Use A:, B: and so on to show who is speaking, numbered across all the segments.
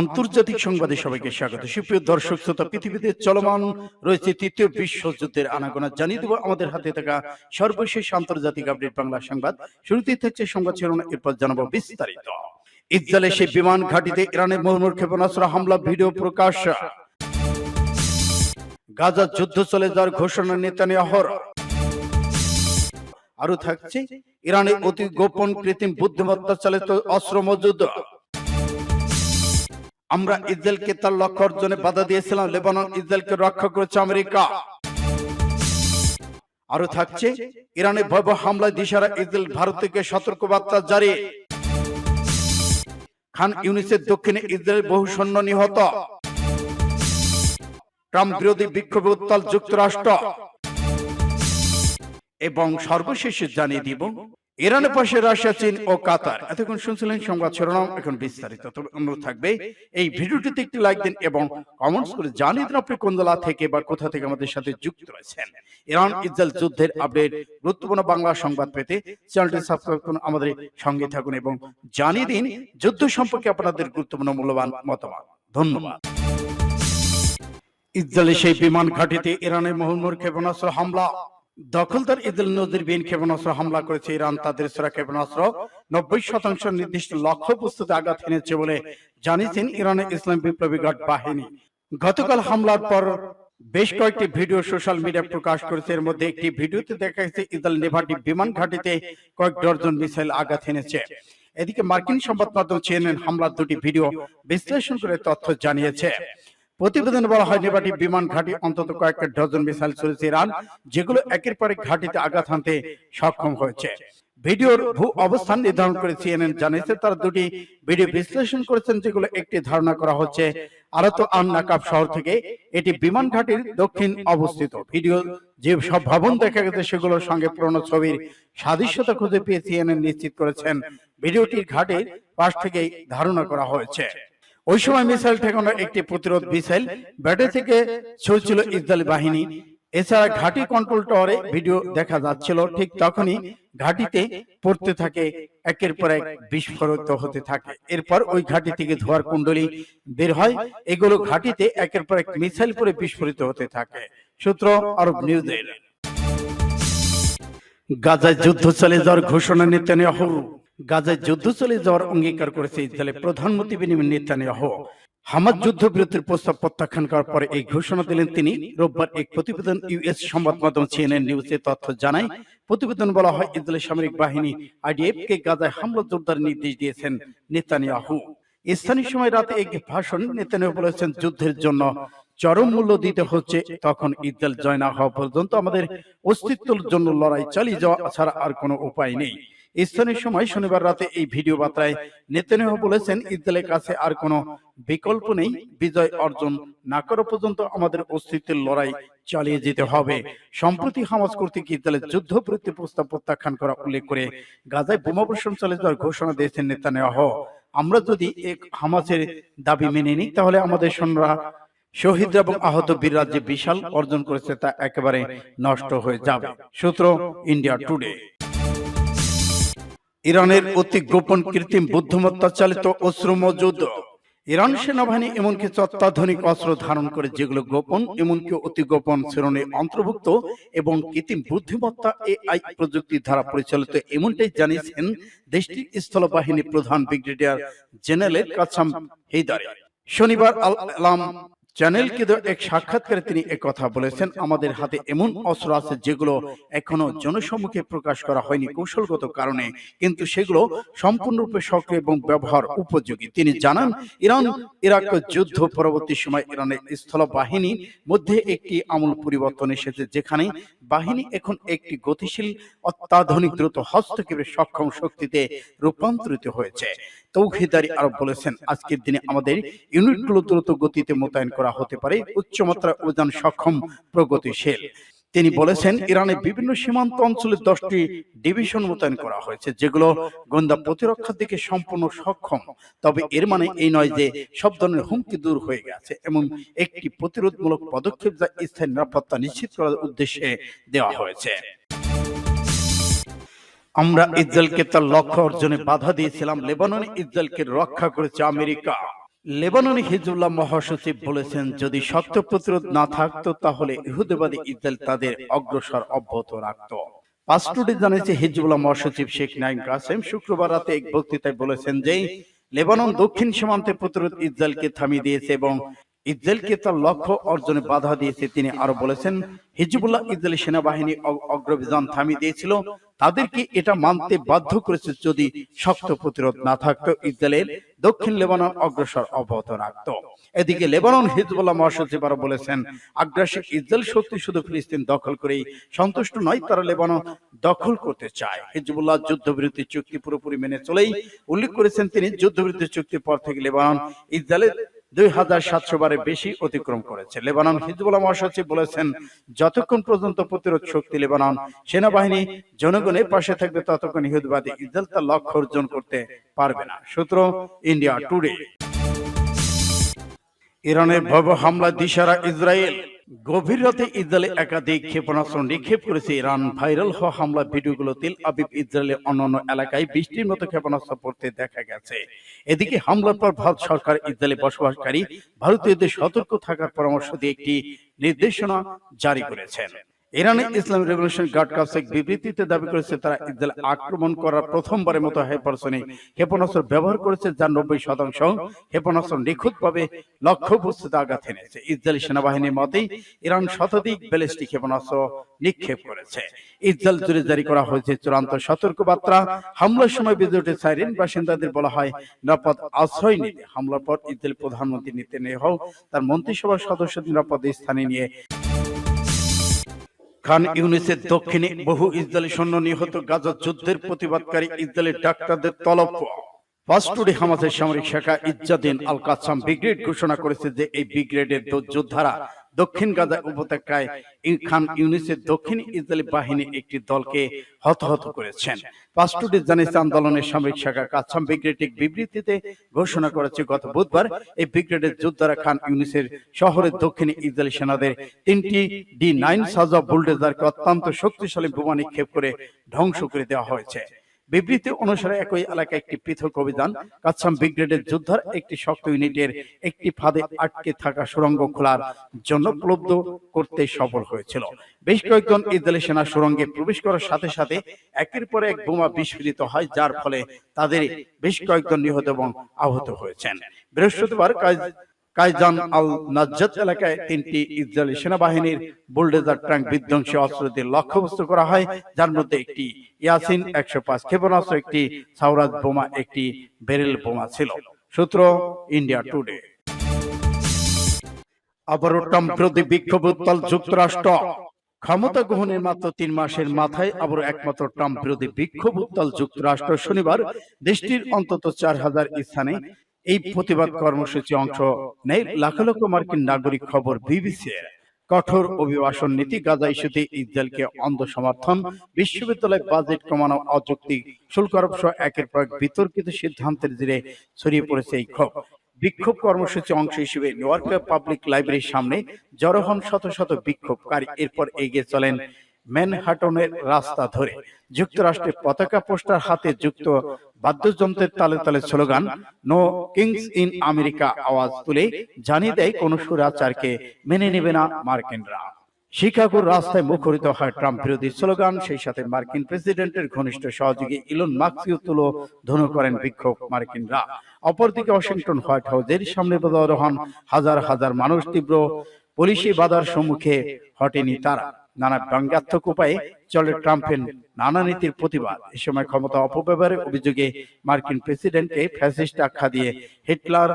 A: আন্তর্জাতিক সংবাদে সবাইকে স্বাগত সুপ্রিয় দর্শক শ্রোতা পৃথিবীতে চলমান রয়েছে তৃতীয় বিশ্বযুদ্ধের আনাগোনা জানিয়ে দেবো আমাদের হাতে থাকা সর্বশেষ আন্তর্জাতিক আপডেট বাংলা সংবাদ শুরুতেই থাকছে সংবাদ শিরোনা এরপর জানাবো বিস্তারিত ইসরায়েলের সেই বিমান ঘাটিতে ইরানের মহমুর ক্ষেপণাস্ত্র হামলা ভিডিও প্রকাশ গাজা যুদ্ধ চলে যাওয়ার ঘোষণা নেতানিয়াহর আরো থাকছে ইরানের অতি গোপন কৃত্রিম বুদ্ধিমত্তা চালিত অস্ত্র মজুদ আমরা ইসরায়েলকে তার লক্ষ্য অর্জনে বাধা দিয়েছিলাম লেবানন ইসরায়েলকে রক্ষা করেছে আমেরিকা আরো থাকছে ইরানে ভয়াবহ হামলায় দিশারা ইসরায়েল ভারত থেকে সতর্কবার্তা জারি খান ইউনিসের দক্ষিণে ইসরায়েল বহু সৈন্য নিহত ট্রাম্প বিরোধী বিক্ষোভে উত্তাল যুক্তরাষ্ট্র এবং সর্বশেষে জানিয়ে দিব ইরানের পাশে রাশিয়া চীন ও কাতার এতক্ষণ শুনছিলেন সংবাদ শিরোনাম এখন বিস্তারিত তবে অনুরোধ থাকবে এই ভিডিওটিতে একটি লাইক দিন এবং কমেন্টস করে জানিয়ে দিন আপনি কোন জেলা থেকে বা কোথা থেকে আমাদের সাথে যুক্ত রয়েছেন ইরান ইসরায়েল যুদ্ধের আপডেট গুরুত্বপূর্ণ বাংলা সংবাদ পেতে চ্যানেলটি সাবস্ক্রাইব করুন আমাদের সঙ্গে থাকুন এবং জানিয়ে দিন যুদ্ধ সম্পর্কে আপনাদের গুরুত্বপূর্ণ মূল্যবান মতামত ধন্যবাদ ইসরায়েলের সেই বিমান ঘাটিতে ইরানের মোহনমোর ক্ষেপণাস্ত্র হামলা দখলদার ইদুল নজির বিন ক্ষেপণাস্ত্র হামলা করেছে ইরান তাদের সেরা ক্ষেপণাস্ত্র নব্বই শতাংশ নির্দিষ্ট লক্ষ্য বস্তুতে আঘাত এনেছে বলে জানিয়েছেন ইরানের ইসলাম বিপ্লবী গার্ড বাহিনী গতকাল হামলার পর বেশ কয়েকটি ভিডিও সোশ্যাল মিডিয়া প্রকাশ করেছে এর মধ্যে একটি ভিডিওতে দেখা গেছে ইদাল নেভাটি বিমান ঘাটিতে কয়েক ডজন মিসাইল আঘাত এনেছে এদিকে মার্কিন সংবাদ মাধ্যম চেয়ে হামলার দুটি ভিডিও বিশ্লেষণ করে তথ্য জানিয়েছে প্রতিবেদনে বলা হয় নেবাটি বিমান ঘাঁটি অন্তত কয়েক ডজন মিসাইল ছুড়েছে ইরান যেগুলো একের পর এক ঘাঁটিতে আঘাত হানতে সক্ষম হয়েছে ভিডিওর ভূ অবস্থান নির্ধারণ করে সিএনএন জানিয়েছে তারা দুটি ভিডিও বিশ্লেষণ করেছেন যেগুলো একটি ধারণা করা হচ্ছে আরত আন্নাকাব শহর থেকে এটি বিমান ঘাটির দক্ষিণ অবস্থিত ভিডিও যে সব ভবন দেখা গেছে সেগুলোর সঙ্গে পুরনো ছবির সাদৃশ্যতা খুঁজে পেয়ে সিএনএন নিশ্চিত করেছেন ভিডিওটির ঘাটের পাশ থেকেই ধারণা করা হয়েছে ওই সময় মিসাইল ঠেকানোর একটি প্রতিরোধ মিসাইল ব্যাটে থেকে ছুড়ছিল ইসরায়েলি বাহিনী এছাড়া ঘাটি কন্ট্রোল টাওয়ারে ভিডিও দেখা যাচ্ছিল ঠিক তখনই ঘাটিতে পড়তে থাকে একের পর এক বিস্ফোরিত হতে থাকে এরপর ওই ঘাটি থেকে ধোয়ার কুণ্ডলী বের হয় এগুলো ঘাটিতে একের পর এক মিসাইল পরে বিস্ফোরিত হতে থাকে সূত্র আরব নিউজের গাজায় যুদ্ধ চলে যাওয়ার ঘোষণা নিতে নেতানিয়াহু গাজায় যুদ্ধ চলে যাওয়ার অঙ্গীকার করেছে ইসরায়েলের প্রধানমন্ত্রী বিনিময় নেতানিয়াহ যুদ্ধ বিরতির প্রস্তাব প্রত্যাখ্যান করার পরে এই ঘোষণা দিলেন তিনি রোববার এক প্রতিবেদন ইউএস সংবাদ মাধ্যম সিএনএন নিউজে তথ্য জানায় প্রতিবেদন বলা হয় ইসরায়েলের সামরিক বাহিনী আইডিএফ কে গাজায় হামলা জোরদার নির্দেশ দিয়েছেন নেতানিয়াহু স্থানীয় সময় রাতে এক ভাষণ নেতানিয়াহু বলেছেন যুদ্ধের জন্য চরম মূল্য দিতে হচ্ছে তখন ইসরায়েল জয় না হওয়া পর্যন্ত আমাদের অস্তিত্বের জন্য লড়াই চালিয়ে যাওয়া ছাড়া আর কোনো উপায় নেই স্থানীয় সময় শনিবার রাতে এই ভিডিও বার্তায় নেতানিয়াহু বলেছেন ইসরায়েলের কাছে আর কোনো বিকল্প নেই বিজয় অর্জন না করা পর্যন্ত আমাদের অস্তিত্বের লড়াই চালিয়ে যেতে হবে সম্প্রতি হামাস কর্তৃক ইসরায়েলের যুদ্ধ প্রতি প্রস্তাব প্রত্যাখ্যান করা উল্লেখ করে গাজায় বোমা বর্ষণ চালিয়ে দেওয়ার ঘোষণা দিয়েছেন নেতানিয়াহু আমরা যদি এক হামাসের দাবি মেনে নিই তাহলে আমাদের সৈন্যরা শহীদ এবং আহত বীররা যে বিশাল অর্জন করেছে তা একেবারে নষ্ট হয়ে যাবে সূত্র ইন্ডিয়া টুডে ইরানের অতি গোপন কৃত্রিম বুদ্ধিমত্তা চালিত অস্ত্র মজুদ ইরান সেনাবাহিনী এমনকি অত্যাধুনিক অস্ত্র ধারণ করে যেগুলো গোপন এমনকি অতি গোপন শ্রেণী অন্তর্ভুক্ত এবং কৃত্রিম বুদ্ধিমত্তা এ আই প্রযুক্তি দ্বারা পরিচালিত এমনটাই জানিয়েছেন দেশটির স্থলবাহিনী প্রধান ব্রিগেডিয়ার জেনারেল কাসাম হেদারি শনিবার আল আলাম চ্যানেলকে এক সাক্ষাৎকারে তিনি কথা বলেছেন আমাদের হাতে এমন অস্ত্র আছে যেগুলো এখনো জনসম্মুখে প্রকাশ করা হয়নি কৌশলগত কারণে কিন্তু সেগুলো সম্পূর্ণরূপে সক্রিয় এবং ব্যবহার উপযোগী তিনি জানান ইরান ইরাক যুদ্ধ পরবর্তী সময় ইরানের স্থল বাহিনী মধ্যে একটি আমূল পরিবর্তন এসেছে যেখানে বাহিনী এখন একটি গতিশীল অত্যাধুনিক দ্রুত হস্তক্ষেপের সক্ষম শক্তিতে রূপান্তরিত হয়েছে তৌহিদারি আরব বলেছেন আজকের দিনে আমাদের ইউনিটগুলো দ্রুত গতিতে মোতায়েন করা হতে পারে উচ্চমাত্রা অভিযান সক্ষম প্রগতিশীল তিনি বলেছেন ইরানে বিভিন্ন সীমান্ত অঞ্চলে দশটি ডিভিশন মোতায়েন করা হয়েছে যেগুলো গোয়েন্দা প্রতিরক্ষার দিকে সম্পূর্ণ সক্ষম তবে এর মানে এই মানে নয় যে সব ধরনের হুমকি দূর হয়ে গেছে এবং একটি প্রতিরোধমূলক পদক্ষেপ যা স্থায়ী নিরাপত্তা নিশ্চিত করার উদ্দেশ্যে দেওয়া হয়েছে আমরা ইসরায়েলকে তার লক্ষ্য অর্জনে বাধা দিয়েছিলাম লেবানন ইসরায়েলকে রক্ষা করেছে আমেরিকা লেবানন হিজুল্লাহ মহাসচিব বলেছেন যদি শক্ত প্রতিরোধ না থাকতো তাহলে ইহুদেবাদী ইসরায়েল তাদের অগ্রসর অব্যাহত রাখত পাস্টুটি জানিয়েছে হিজবুল্লাহ মহাসচিব শেখ নাইম কাসেম শুক্রবার রাতে এক বক্তৃতায় বলেছেন যে লেবানন দক্ষিণ সীমান্তে প্রতিরোধ ইসরায়েলকে থামিয়ে দিয়েছে এবং ইসরায়েলকে তার লক্ষ্য অর্জনে বাধা দিয়েছে তিনি আরো বলেছেন হিজবুল্লাহ ইসরায়েলি সেনাবাহিনী অগ্রবিধান থামিয়ে দিয়েছিল তাদেরকে এটা মানতে বাধ্য করেছে যদি শক্ত প্রতিরোধ না থাকতো ইসরায়েলের দক্ষিণ লেবানন অগ্রসর অব্যাহত রাখত এদিকে লেবানন হিজবুল্লাহ মহাসচিব আরো বলেছেন আগ্রাসী ইসরায়েল শক্তি শুধু ফিলিস্তিন দখল করেই সন্তুষ্ট নয় তারা লেবানন দখল করতে চায় হিজবুল্লাহ যুদ্ধবিরতি চুক্তি পুরোপুরি মেনে চলেই উল্লেখ করেছেন তিনি যুদ্ধবিরতি চুক্তির পর থেকে লেবানন ইসরায়েলের দুই হাজার সাতশো বারে বেশি অতিক্রম করেছে লেবানন হিজবুল্লাহ মহাসচিব বলেছেন যতক্ষণ পর্যন্ত প্রতিরোধ শক্তি লেবানন সেনাবাহিনী জনগণের পাশে থাকবে ততক্ষণ ইহুদবাদী ইজল তার লক্ষ্য অর্জন করতে পারবে না সূত্র ইন্ডিয়া টুডে ইরানের ভব হামলা দিশারা ইসরায়েল গভীর রাতে ইসরায়েলে একাধিক ক্ষেপণাস্ত্র নিক্ষেপ করেছে ইরান ভাইরাল হওয়া হামলা ভিডিওগুলো তেল আবিব ইসরায়েলের অন্যান্য এলাকায় বৃষ্টির মতো ক্ষেপণাস্ত্র পড়তে দেখা গেছে এদিকে হামলার পর ভারত সরকার ইসরায়েলে বসবাসকারী ভারতীয়দের সতর্ক থাকার পরামর্শ দিয়ে একটি নির্দেশনা জারি করেছেন ইরানে ইসলাম রেভলিউশন গার্ড কাপস এক বিবৃতিতে দাবি করেছে তারা ইসরায়েল আক্রমণ করার প্রথমবারের মতো হাইপারসনিক ক্ষেপণাস্ত্র ব্যবহার করেছে যার নব্বই শতাংশ ক্ষেপণাস্ত্র নিখুঁতভাবে বস্তুতে আঘাত এনেছে ইসরায়েলি সেনাবাহিনীর মতেই ইরান শতাধিক ব্যালিস্টিক ক্ষেপণাস্ত্র নিক্ষেপ করেছে ইসরায়েল জুড়ে জারি করা হয়েছে চূড়ান্ত সতর্কবার্তা হামলার সময় বিদ্যুতের সাইরেন বাসিন্দাদের বলা হয় নিরাপদ আশ্রয় নিতে হামলার পর ইসরায়েল প্রধানমন্ত্রী নিতে নেহ তার মন্ত্রিসভার সদস্যদের নিরাপদ স্থানে নিয়ে খান ইউনিসের দক্ষিণে বহু ইসরায়েলি সৈন্য নিহত গাজা যুদ্ধের প্রতিবাদকারী ইসরায়েলি ডাক্তারদের তলব বাস্টুডি হামাসের সামরিক শাখা ইজ্জাদিন আল কাসাম ব্রিগ্রেড ঘোষণা করেছে যে এই ব্রিগ্রেডের যোদ্ধারা দক্ষিণ গাজা উপত্যকায় খান ইউনিসের দক্ষিণ ইসরায়েলি বাহিনী একটি দলকে হতহত করেছেন পাস্টুডি জানিস আন্দোলনের সামরিক শাখা কাছাম ব্রিগেডের বিবৃতিতে ঘোষণা করেছে গত বুধবার এই ব্রিগেডের যোদ্ধারা খান ইউনিসের শহরের দক্ষিণ ইসরায়েলি সেনাদের তিনটি ডি নাইন সাজা বুলডেজারকে অত্যন্ত শক্তিশালী বোমা নিক্ষেপ করে ধ্বংস করে দেওয়া হয়েছে বিবৃতি অনুসারে একই এলাকায় একটি পৃথক অভিযান কাছাম ব্রিগেডের যোদ্ধার একটি শক্ত ইউনিটের একটি ফাঁদে আটকে থাকা সুরঙ্গ খোলার জন্য উপলব্ধ করতে সফল হয়েছিল বেশ কয়েকজন ইসরায়েলি সেনা সুরঙ্গে প্রবেশ করার সাথে সাথে একের পর এক বোমা বিস্ফোরিত হয় যার ফলে তাদের বেশ কয়েকজন নিহত এবং আহত হয়েছেন বৃহস্পতিবার কাইজান আল নাজ্জাত এলাকায় তিনটি ইসরায়েলি সেনাবাহিনীর বুলডেজার ট্যাঙ্ক বিধ্বংসী অস্ত্র দিয়ে লক্ষ্যবস্তু করা হয় যার মধ্যে একটি ইয়াসিন একশো পাঁচ ক্ষেপণাস্ত্র একটি সাউরাজ বোমা একটি বেরেল বোমা ছিল সূত্র ইন্ডিয়া টুডে আবারও ট্রাম্প বিরোধী বিক্ষোভ উত্তাল যুক্তরাষ্ট্র ক্ষমতা গ্রহণের মাত্র তিন মাসের মাথায় আবার একমাত্র ট্রাম্প বিরোধী বিক্ষোভ উত্তাল যুক্তরাষ্ট্র শনিবার দেশটির অন্তত চার হাজার স্থানে এই প্রতিবাদ কর্মসূচি অংশ নেই লাখ লক্ষ মার্কিন নাগরিক খবর বিবিসি কঠোর অভিবাসন নীতি গাজা ইস্যুতে ইসরায়েলকে অন্ধ সমর্থন বিশ্ববিদ্যালয় বাজেট কমানো অযুক্তি শুল্ক আরোপ সহ একের পর এক বিতর্কিত সিদ্ধান্তের জেরে ছড়িয়ে পড়েছে এই ক্ষোভ বিক্ষোভ কর্মসূচি অংশ হিসেবে নিউইয়র্কের পাবলিক লাইব্রেরির সামনে জড়ো হন শত শত বিক্ষোভকারী এরপর এগিয়ে চলেন ম্যানহাটনের রাস্তা ধরে যুক্তরাষ্ট্রের পতাকা পোস্টার হাতে যুক্ত বাদ্যযন্ত্রের তালে তালে slogan no kings in America আওয়াজ তুলে জানিয়ে দেয় কোন সুরাচারকে মেনে নেবে না মার্কিনরা শিকাগোর রাস্তায় মুখরিত হয় ট্রাম্প বিরোধী স্লোগান সেই সাথে মার্কিন প্রেসিডেন্টের ঘনিষ্ঠ সহযোগী ইলন মার্কসিও তুলো ধনু করেন বিক্ষোভ মার্কিনরা অপরদিকে ওয়াশিংটন হোয়াইট হাউসের সামনে বদারোহণ হাজার হাজার মানুষ তীব্র পুলিশি বাধার সম্মুখে হটেনি তারা নানা ব্যঙ্গাত্মক উপায়ে চলে ট্রাম্পের নানা নীতির প্রতিবাদ এ সময় ক্ষমতা অপব্যবহারের অভিযোগে মার্কিন প্রেসিডেন্টকে ফ্যাসিস্ট আখ্যা দিয়ে হিটলার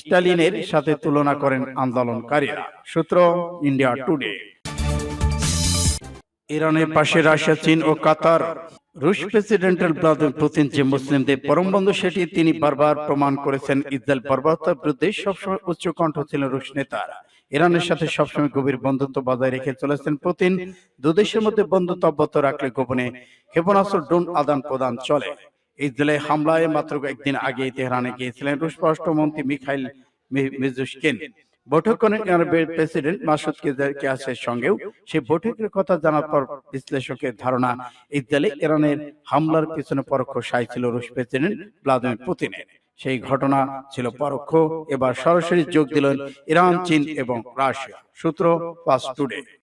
A: স্টালিনের সাথে তুলনা করেন আন্দোলনকারীরা সূত্র ইন্ডিয়া টুডে ইরানের পাশে রাশিয়া চীন ও কাতার রুশ প্রেসিডেন্ট ভ্লাদিমির পুতিন যে মুসলিমদের পরম বন্ধু সেটি তিনি বারবার প্রমাণ করেছেন ইসরায়েল বর্বরতার বিরুদ্ধে সবসময় উচ্চকণ্ঠ ছিলেন রুশ নেতারা ইরানের সাথে সবসময় গভীর বন্ধুত্ব বজায় রেখে চলেছেন পুতিন দুদেশের মধ্যে বন্ধুত্ব অব্যাহত রাখলে গোপনে ক্ষেপণাস্ত্র ড্রোন আদান প্রদান চলে ইসরায়েলের হামলায় মাত্র একদিন আগে তেহরানে গিয়েছিলেন রুশ পররাষ্ট্রমন্ত্রী মিখাইল মিজুসকিন বৈঠকখানে আরবের প্রেসিডেন্ট মাসুদ কিয়াসের সঙ্গেও সেই বৈঠকের কথা জানার পর বিশ্লেষকের ধারণা ইসরায়েলে ইরানের হামলার পিছনে পরোক্ষ সাই ছিল রুশ প্রেসিডেন্ট ভ্লাদিমির পুতিনের সেই ঘটনা ছিল পরোক্ষ এবার সরাসরি যোগ দিলেন ইরান চীন এবং রাশিয়া সূত্র পাস টুডে